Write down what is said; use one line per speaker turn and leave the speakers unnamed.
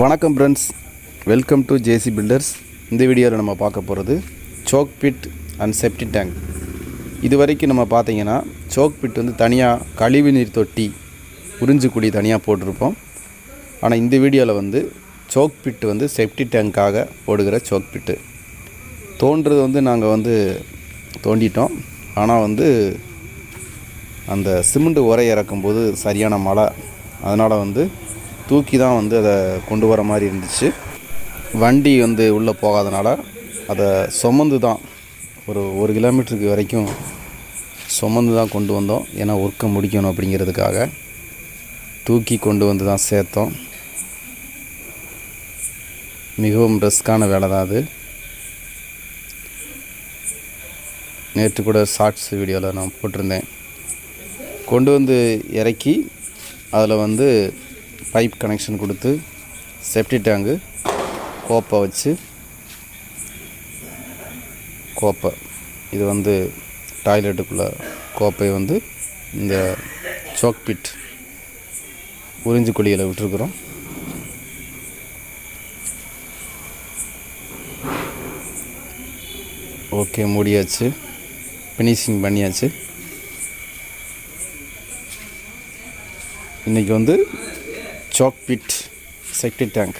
வணக்கம் friends welcome to JC builders இந்த வீடியோவில் நம்ம பார்க்க போகிறது soak pit and septic tank இது வரைக்கும் நம்ம பார்த்தீங்கன்னா சோக் பிட் வந்து தனியாக கழிவு நீர் தொட்டி உறிஞ்சு குடி தனியாக போட்டிருப்போம். ஆனால் இந்த வீடியோவில் வந்து சோக் பிட் வந்து செப்டி டேங்க்காக போடுகிற சோக் பிட்டு தோன்றது வந்து நாங்கள் வந்து தோண்டிட்டோம். ஆனால் வந்து அந்த சிமெண்ட் உரை இறக்கும்போது சரியான மழை. அதனால் வந்து தூக்கி தான் வந்து அதை கொண்டு வர மாதிரி இருந்துச்சு. வண்டி வந்து உள்ளே போகாதனால அதை சுமந்து தான் ஒரு ஒரு கிலோமீட்டருக்கு வரைக்கும் சுமந்து தான் கொண்டு வந்தோம். ஏன்னா ஒர்க்கை முடிக்கணும் அப்படிங்கிறதுக்காக தூக்கி கொண்டு வந்து தான் சேர்த்தோம். மிகவும் ரிஸ்க்கான வேலை தான் அது. நேற்று கூட ஷார்ட்ஸ் வீடியோவில் நான் போட்டிருந்தேன். கொண்டு வந்து இறக்கி அதில் வந்து பைப் கனெக்ஷன் கொடுத்து செப்டி டேங்கு கோப்பை வச்சு கோப்பை. இது வந்து டாய்லெட்டுக்குள்ளே கோப்பை வந்து இந்த சோக் பிட் உறிஞ்சு குழியில் விட்டுருக்குறோம். ஓகே மூடியாச்சு. ஃபினிஷிங் பண்ணியாச்சு. இன்றைக்கி வந்து சாக் பிட் செக்டி டேங்க்